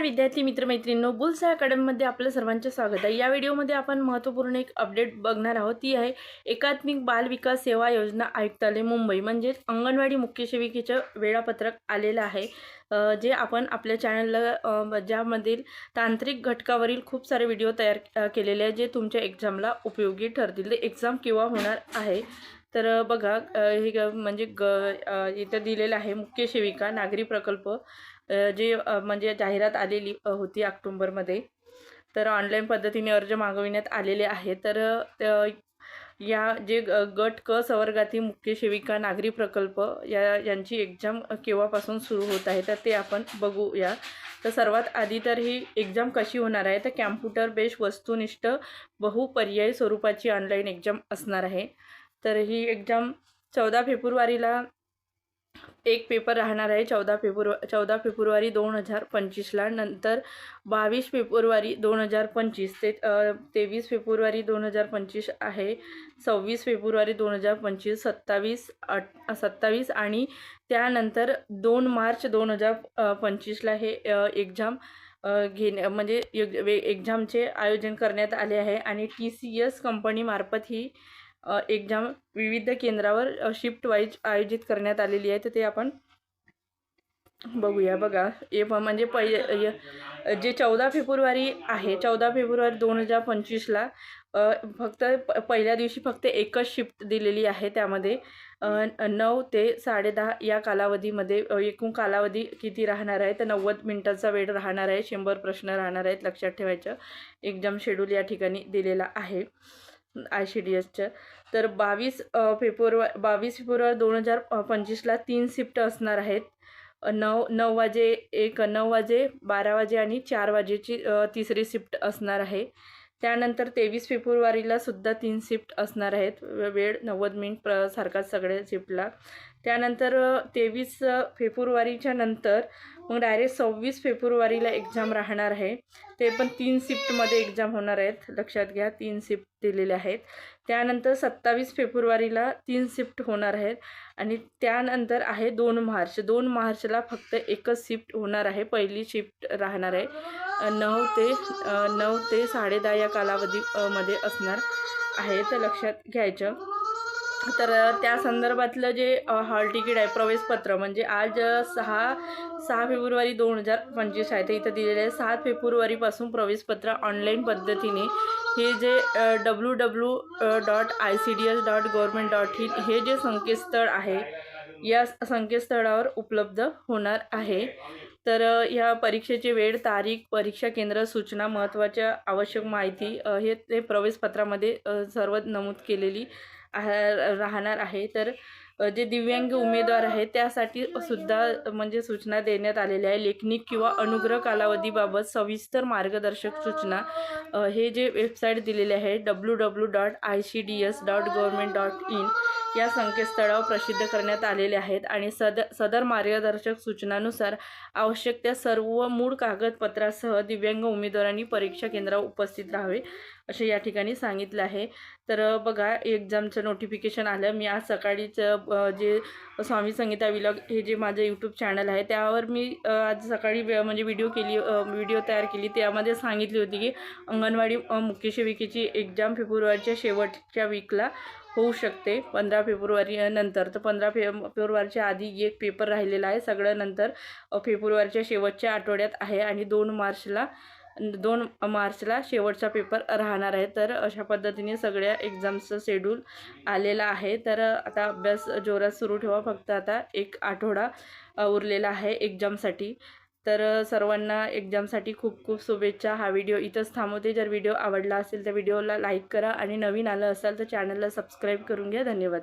नमस्कार विद्यार्थी मित्रमैत्रिणींनो बुल्स अकॅडमीमध्ये आपलं सर्वांचे स्वागत आहे. या व्हिडिओमध्ये आपण महत्त्वपूर्ण एक अपडेट बघणार आहोत. ती आहे एकात्मिक बाल विकास सेवा योजना आयुक्तालय मुंबई. म्हणजेच अंगणवाडी मुख्य सेविकेचं वेळापत्रक आलेलं आहे. जे आपण आपल्या चॅनलला ज्यामधील तांत्रिक घटकावरील खूप सारे व्हिडिओ तयार केलेले आहेत जे तुमच्या एक्झामला उपयोगी ठरतील. ते एक्झाम केव्हा होणार आहे? तर बघा हे ग- म्हणजे ग इथं दिलेलं आहे मुख्य सेविका नागरी प्रकल्प जे म्हणजे जाहिरात आलेली होती ऑक्टोंबरमध्ये. तर ऑनलाईन पद्धतीने अर्ज मागविण्यात आलेले आहे तर या जे ग- गट क संवर्गातील मुख्य सेविका नागरी प्रकल्प या यांची एक्झाम केव्हापासून सुरू होत आहे तर ते आपण बघूया. तर सर्वात आधी तर ही एक्झाम कशी होणार आहे? तर कॅम्प्युटर बेस्ड वस्तुनिष्ठ बहुपर्यायी स्वरूपाची ऑनलाईन एक्झाम असणार आहे. तर ही एक्झाम चौदा फेब्रुवारीला एक पेपर राहणार आहे. चौदा फेब्रुवा चौदा फेब्रुवारी दोन हजार पंचवीसला नंतर बावीस फेब्रुवारी दोन हजार पंचवीस ते तेवीस फेब्रुवारी दोन हजार पंचवीस आहे. सव्वीस फेब्रुवारी दोन हजार पंचवीस सत्तावीस अट सत्तावीस आणि त्यानंतर दोन मार्च दोन हजार पंचवीसला हे एक्झाम घेणे म्हणजे वे एक्झामचे आयोजन करण्यात आले आहे. आणि टी सी एस कंपनीमार्फत ही एक्झाम विविध केंद्रावर शिफ्ट वाईज आयोजित करण्यात आलेली आहे तर ते आपण बघूया. बघा ए म्हणजे पै य- जे चौदा फेब्रुवारी आहे चौदा फेब्रुवारी दोन हजार पंचवीसला फक्त प पहिल्या दिवशी फक्त एकच शिफ्ट दिलेली आहे त्यामध्ये. नऊ ते साडेदहा या कालावधीमध्ये एकूण कालावधी किती राहणार आहे? तर नव्वद मिनिटाचा वेळ राहणार आहे शंभर प्रश्न राहणार आहेत लक्षात ठेवायचं. एक्झाम शेड्यूल या ठिकाणी दिलेला आहे. आय सी डी एसचं तर बावीस फेब्रुवारी बावीस फेब्रुवारी दोन हजार पंचवीसला तीन शिफ्ट असणार आहेत. नऊ नऊ वाजे एक नऊ वाजे बारा वाजे आणि चार वाजेची तिसरी शिफ्ट असणार आहे. त्यानंतर तेवीस फेब्रुवारीला सुद्धा तीन शिफ्ट असणार आहेत. वेळ नव्वद मिनिट प्र सारखाच सगळ्या शिफ्टला. त्यानंतर तेवीस फेब्रुवारीच्या नंतर मग डायरेक्ट सव्वीस फेब्रुवारीला एक्झाम राहणार आहे. ते पण तीन शिफ्टमध्ये एक्झाम होणार आहेत. लक्षात घ्या तीन शिफ्ट दिलेले आहेत. त्यानंतर सत्तावीस फेब्रुवारीला तीन शिफ्ट होणार आहेत. आणि त्यानंतर आहे दोन मार्च. दोन मार्चला फक्त एकच शिफ्ट होणार आहे. पहिली शिफ्ट राहणार आहे. नऊ ते नऊ ते साडेदहा या कालावधी मध्ये असणार आहे. तर लक्षात घ्यायचं. तर त्या संदर्भातलं जे हॉल तिकीट आहे प्रवेशपत्र म्हणजे आज सहा सहा फेब्रुवारी दोन हजार पंचवीस आहे. ते इथं दिलेलं आहे सात फेब्रुवारीपासून प्रवेशपत्र ऑनलाईन पद्धतीने. हे जे W W dot I C D S dot government dot in हे जे संकेतस्थळ आहे या संकेतस्थळावर उपलब्ध होणार आहे. तर ह्या परीक्षेची वेळ तारीख परीक्षा केंद्र सूचना महत्त्वाच्या आवश्यक माहिती हे ते प्रवेशपत्रामध्ये सर्व नमूद केलेली राहणार आहे. तर जे दिव्यांग उमेदवार आहेत त्यासाठी सुद्धा म्हणजे सूचना देण्यात आलेल्या आहे लेखनिक किंवा अनुग्रह कालावधीबाबत सविस्तर मार्गदर्शक सूचना हे जे वेबसाईट दिलेले आहे W W dot I C D S dot government dot in या संकेतस्थळावर प्रसिद्ध करण्यात आलेले आहेत. आणि सद सदर मार्गदर्शक सूचनानुसार आवश्यक त्या सर्व मूळ कागदपत्रासह दिव्यांग उमेदवारांनी परीक्षा केंद्रावर उपस्थित राहावे. असे या ठिकाणी सांगितलं आहे. तर बघा एक्झामचं नोटिफिकेशन आलं. मी आज सकाळीच जे स्वामी संगीता विलॉग हे जे माझं यूट्यूब चॅनल आहे त्यावर मी आज सकाळी म्हणजे व्हिडिओ केली व्हिडिओ तयार केली. त्यामध्ये सांगितली होती की अंगणवाडी मुख्य सेविकेची एक्झाम फेब्रुवारीच्या शेवटच्या वीकला होऊ शकते पंधरा फेब्रुवारी नंतर. तर पंधरा फे फेब्रुवारीच्या आधी एक पेपर राहिलेला आहे. सगळं नंतर फेब्रुवारीच्या शेवटच्या आठवड्यात आहे आणि दोन मार्चला दोन मार्चला शेवटचा पेपर राहणार आहे. तर अशा पद्धतीने सगळ्या एक्झामचं शेड्यूल आलेलं आहे. तर आता अभ्यास जोरात सुरू ठेवा. फक्त आता एक आठवडा उरलेला आहे एक्झामसाठी तर सर्वांना एक्झामसाठी खूप खूप शुभेच्छा. हा व्हिडिओ इथंच थांबवते. जर व्हिडिओ आवडला असेल तर व्हिडिओला लाईक करा. आणि नवीन आलं असाल तर चॅनलला सबस्क्राईब करून घ्या. धन्यवाद.